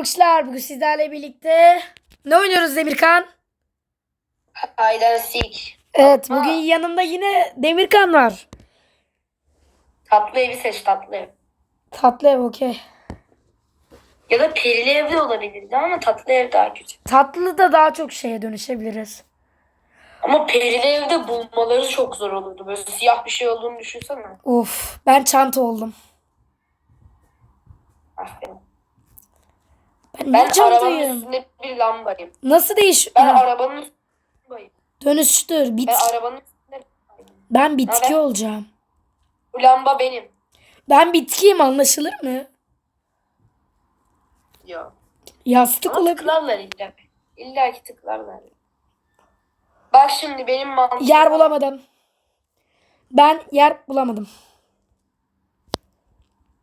Pamukçular bugün sizlerle birlikte ne oynuyoruz Demirkan? And seek. Evet bugün yanımda yine Demirkan var. Tatlı evi seç tatlı ev. Tatlı ev okey. Ya da perili ev de olabilirdi ama tatlı ev daha kötü. Tatlı da daha çok şeye dönüşebiliriz. Ama perili evde bulmaları çok zor olurdu. Böyle siyah bir şey olduğunu düşünsene. Of ben çanta oldum. Aferin. Ben, arabanın üstünde bir lambayım. Nasıl değiş? Ben Ha, arabanın üstünde lambayım. Dönüştür. Bit. Ben arabanın üstünde. Ben bitki Naber? olacağım. Bu lamba benim. Ben bitkiyim anlaşılır mı? Yok. Yastık Ama olabilir. tıklarlar illa. İlla ki tıklarlar. Bak şimdi benim mantığım. Yer bulamadım. Ben yer bulamadım.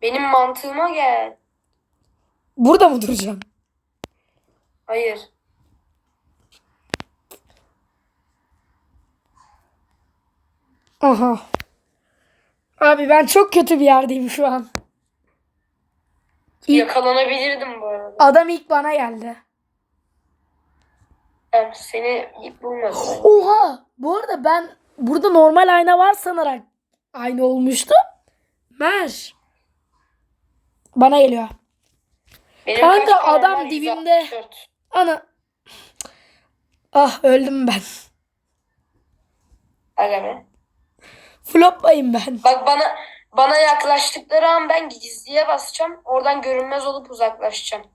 Benim mantığıma gel. Burada mı duracağım? Hayır. Aha. Abi ben çok kötü bir yerdeyim şu an. İlk- Yakalanabilirdim bu arada. Adam ilk bana geldi. Ben seni ilk bulmadım. Oha! Bu arada ben burada normal ayna var sanarak aynı olmuştu. Mer. Bana geliyor. Benim Kanka, kaç param adam dibimde. 164. Ana. Ah öldüm ben. Aga be. Floplayım ben. Bak bana bana yaklaştıkları an ben gizliye basacağım. Oradan görünmez olup uzaklaşacağım.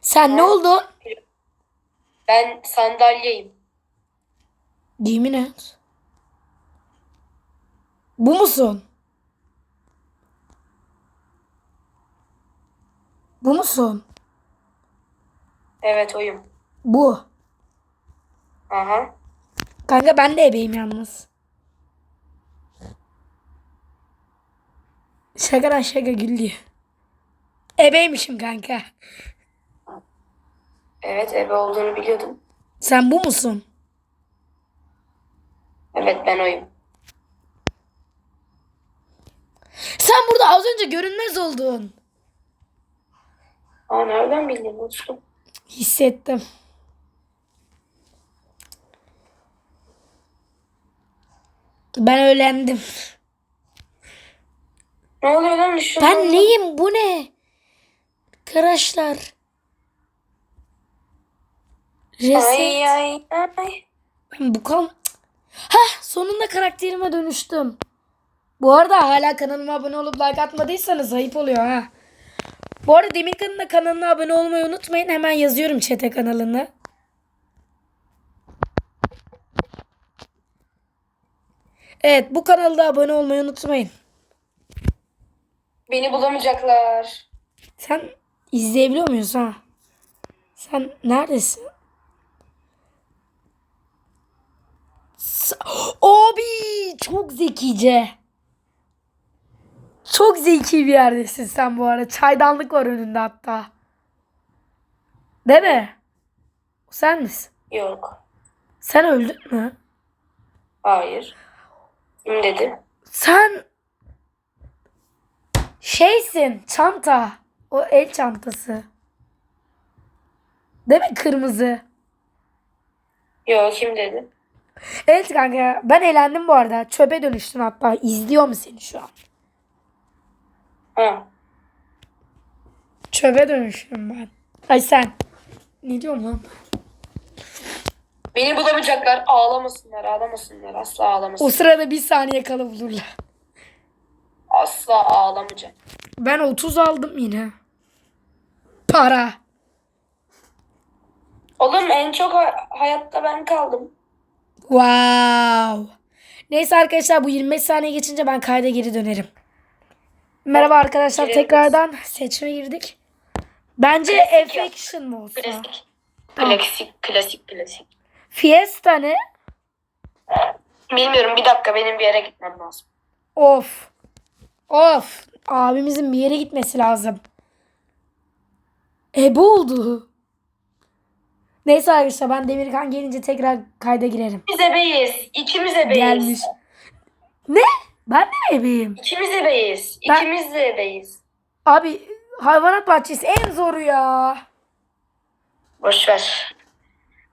Sen ne oldun? Ben sandalyeyim. Yemin et. Bu musun? Bu musun? Evet oyum. Bu. Aha. Kanka ben de ebeyim yalnız. Şaka lan şaka gül diyor. Ebeymişim kanka. Evet ebe olduğunu biliyordum. Sen bu musun? Evet ben oyum. Sen burada az önce görünmez oldun. Aa nereden bildin dostum? Hissettim. Ben öğrendim. Ne oluyor lan düşün? Ben neyim? Bu ne? Arkadaşlar. Reset. Ay ay ay. Ben bu kan... Hah sonunda karakterime dönüştüm. Bu arada hala kanalıma abone olup like atmadıysanız ayıp oluyor ha. Bu arada Demirkan'ın da kanalına abone olmayı unutmayın. Hemen yazıyorum çete kanalını. Evet bu kanalda abone olmayı unutmayın. Beni bulamayacaklar. Sen izleyebiliyor muyuz ha? Sen neredesin? Abi çok zekice. Çok zeki bir yerdesin sen bu arada. Çaydanlık var önünde hatta. Değil mi? O sen misin? Yok. Sen öldün mü? Hayır. Kim dedi? Sen şeysin çanta. O el çantası. Değil mi kırmızı? Yok kim dedi? Evet kanka ben eğlendim bu arada. Çöpe dönüştün hatta. İzliyor mu seni şu an? Ha. Çöpe dönüştüm ben. Ay sen. Ne diyorum lan? Beni bulamayacaklar. Ağlamasınlar, ağlamasınlar. Asla O ağlamasınlar. sırada bir saniye kala bulurlar. Asla ağlamayacak. Ben 30 aldım yine. Para. Oğlum en çok ha- hayatta ben kaldım. Wow. Neyse arkadaşlar bu 25 saniye geçince ben kayda geri dönerim. Merhaba arkadaşlar Girelim. tekrardan seçime girdik. Bence. Affection mı olsa? Klasik. Klasik, klasik, klasik. Fiesta ne? Bilmiyorum bir dakika benim bir yere gitmem lazım. Of. Of. Abimizin bir yere gitmesi lazım. E bu oldu. Neyse arkadaşlar ben Demirkan gelince tekrar kayda girerim. Biz ebeyiz. İkimiz ebeyiz. Gelmiş. Ne? Ben de mi ebeyim? İkimiz ebeyiz. Ben- İkimiz de ebeyiz. Abi hayvanat bahçesi en zoru ya. Boş ver.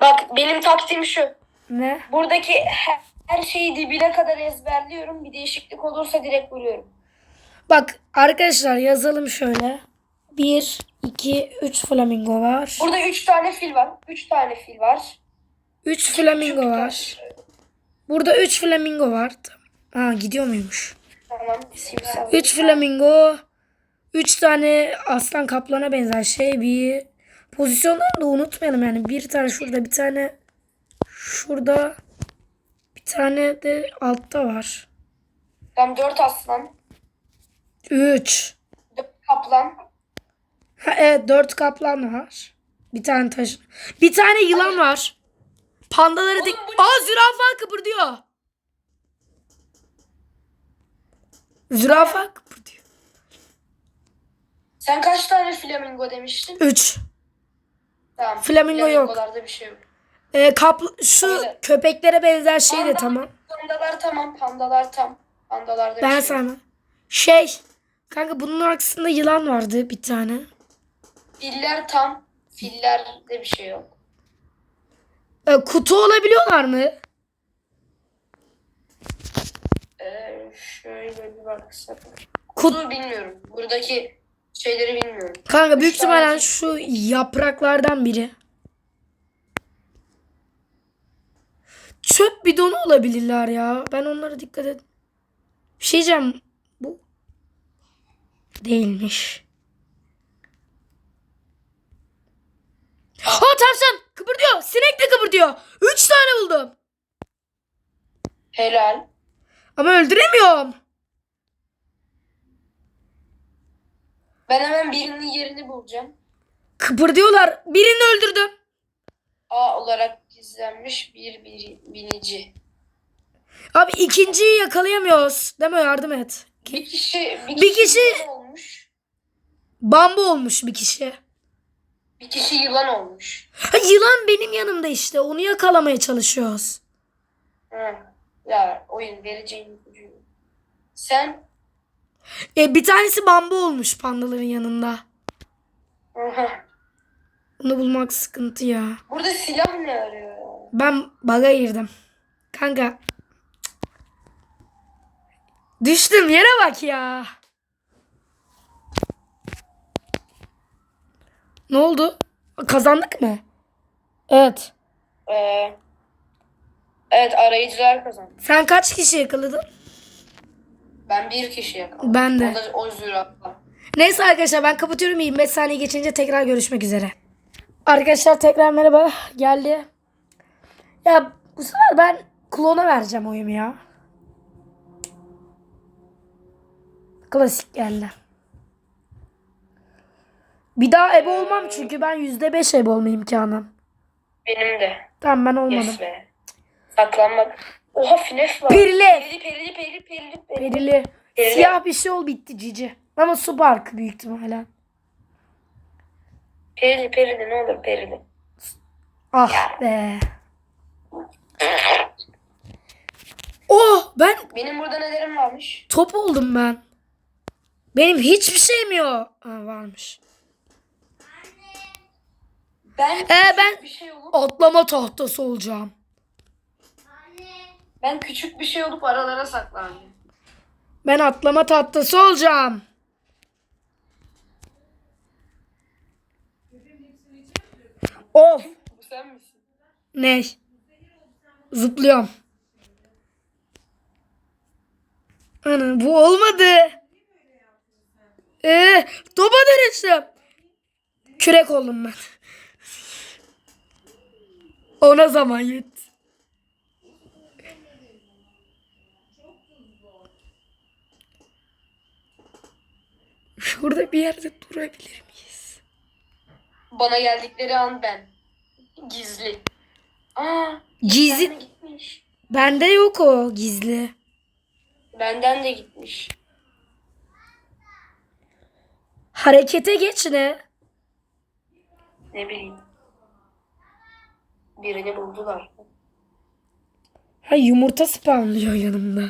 Bak benim taktiğim şu. Ne? Buradaki her, her şeyi dibine kadar ezberliyorum. Bir değişiklik olursa direkt vuruyorum. Bak arkadaşlar yazalım şöyle. 1, 2, 3 flamingo var. Burada 3 tane fil var. 3 tane fil var. 3 flamingo var. Burada 3 flamingo var. Ha gidiyor muymuş? Tamam. Simsal. 3 flamingo. 3 tane aslan kaplana benzer şey. Bir pozisyonları da unutmayalım yani. Bir tane şurada bir tane şurada bir tane de altta var. Tamam 4 aslan. 3. 4 kaplan. Ha, evet 4 kaplan var. Bir tane taş. Bir tane yılan var. Pandaları dik. Aa zürafa kıpırdıyor. Zürafa kıpırdıyor. Sen kaç tane flamingo demiştin? 3. Tamam. Flamingo yok. Flamingolarda bir şey yok. Ee, kapl- şu Öyle. köpeklere benzer şey de Panda- tamam. Pandalar tamam. Pandalar tam. Pandalarda bir Ben şey yok. sana. Şey. Kanka bunun arkasında yılan vardı bir tane. Filler tam. Fillerde bir şey yok. Ee, kutu olabiliyorlar mı? Ee, şöyle bir baksak. Kut Kutu bilmiyorum. Buradaki şeyleri bilmiyorum. Kanka büyük ihtimalle şu yapraklardan biri. Çöp bidonu olabilirler ya. Ben onlara dikkat et. Bir şey diyeceğim. Bu değilmiş. Ha tavşan kıpırdıyor. Sinek de kıpırdıyor. Üç tane buldum. Helal. Ama öldüremiyorum. Ben hemen birinin yerini bulacağım. Kıpırdıyorlar. Birini öldürdüm. A olarak gizlenmiş bir, bir binici. Abi ikinciyi yakalayamıyoruz. Deme yardım et. Bir kişi bir, Bir kişi- olmuş. Bambu olmuş bir kişi. Bir kişi yılan olmuş. Ha, yılan benim yanımda işte. Onu yakalamaya çalışıyoruz. Hı. Ya oyun vereceğin. Sen E, bir tanesi bambu olmuş pandaların yanında. Onu bulmak sıkıntı ya. burada silah ne arıyor ya? Ben baga girdim. Kanka. Düştüm yere bak ya. Ne oldu? Kazandık mı? Evet. Ee, evet arayıcılar kazandı. Sen kaç kişi yakaladın? Ben bir kişi yakaladım. Ben O de. da o zürafa. Neyse arkadaşlar ben kapatıyorum. 25 saniye geçince tekrar görüşmek üzere. Arkadaşlar tekrar merhaba. Geldi. Ya bu sefer ben klona vereceğim oyumu ya. Klasik geldi. Bir daha ebe olmam çünkü ben %5 ebe olma imkanım. Benim de. Tamam ben olmadım. Yes be. Saklanmak. Oha finef var. Perili. Perili perili perili perili perili. Perili. Perili. Siyah bir şey ol bitti cici. Ama su parkı büyük ihtimalle. Perili perili ne olur perili. Ah be. Oh ben Benim burada nelerim varmış? top oldum ben. Benim hiçbir şeyim yok. Ha, varmış. Ben Ee, ben bir şey atlama tahtası olacağım. Ben küçük bir şey olup aralara saklanacağım. Ben atlama tahtası olacağım. Of. Bu sen misin? Ne? Zıplıyorum. Ana bu olmadı. Ee, topa dönüştüm. Kürek oldum ben. Ona zaman yetti. Şurada bir yerde durabilir miyiz? Bana geldikleri an ben. Gizli. Aa, Gizli. benden gitmiş. Bende yok o gizli. Benden de gitmiş. Harekete geç ne? Ne bileyim. Birini buldular. Ha yumurta spawnlıyor yanımda.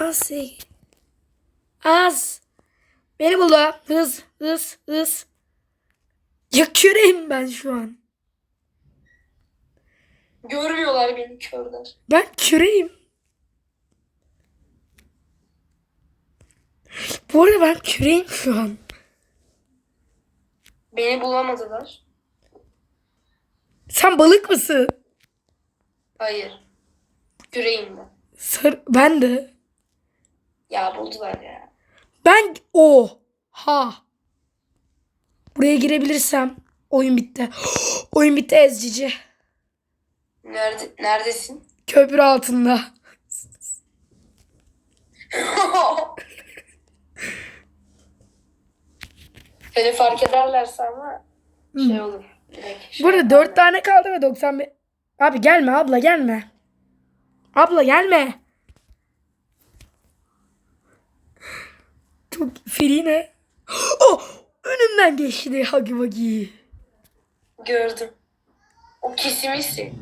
Az. Az. Beni buldu. Hız hız hız. Ya küreyim ben şu an. Görmüyorlar beni körler. Ben küreyim. Bu arada ben küreyim şu an. Beni bulamadılar. Sen balık mısın? Hayır. Küreyim ben. Sar ben de. Ya buldular ya. Ben o ha. Buraya girebilirsem oyun bitti. oyun bitti ezcici. Nerede, neredesin? Köprü altında. Seni fark ederlerse ama şey olur. Şey Burada. 4 tane kaldı ve 95. Abi gelme abla gelme. Abla gelme. Çok free ne? Oh! Önümden geçti Hagi Wagi. Gördüm. O kesimisi.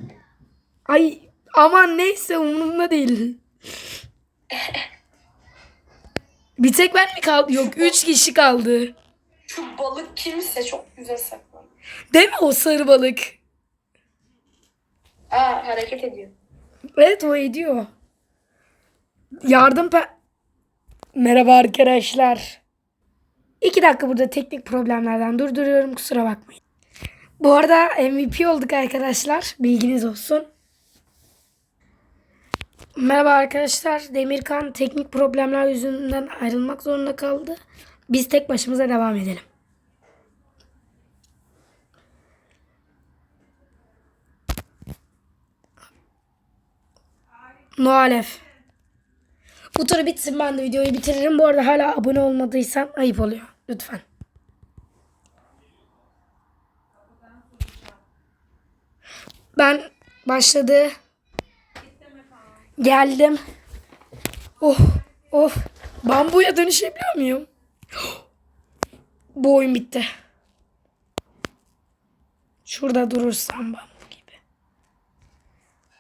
Ay aman neyse umurumda değil. Bir tek ben mi kaldı? Yok 3 kişi kaldı. Şu balık kimse çok güzel saklanmış. Değil mi o sarı balık? Aa hareket ediyor. Evet o ediyor. Yardım pe... Merhaba arkadaşlar. İki dakika burada teknik problemlerden durduruyorum kusura bakmayın. Bu arada MVP olduk arkadaşlar. Bilginiz olsun. Merhaba arkadaşlar. Demirkan teknik problemler yüzünden ayrılmak zorunda kaldı. Biz tek başımıza devam edelim. Noalef. Bu tur bitsin ben de videoyu bitiririm. Bu arada hala abone olmadıysan ayıp oluyor. Lütfen. Ben başladı. Geldim. Oh oh. Bambuya dönüşebiliyor muyum? Bu oyun bitti. Şurada durursam bambu gibi.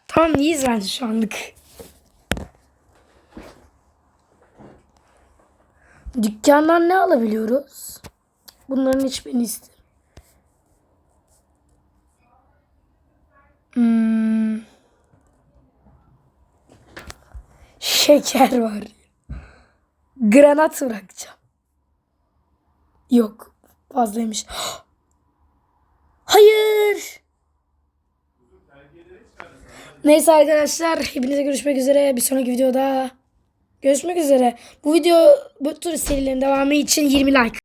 Tamam iyiyiz bence şu anlık. Dükkandan ne alabiliyoruz? Bunların hiçbirini istemiyorum. Hmm. Şeker var. Granat bırakacağım. Yok. Fazlaymış. Hayır. Neyse arkadaşlar. Hepinize görüşmek üzere. Bir sonraki videoda görüşmek üzere. Bu video bu tür serilerin devamı için 20 like.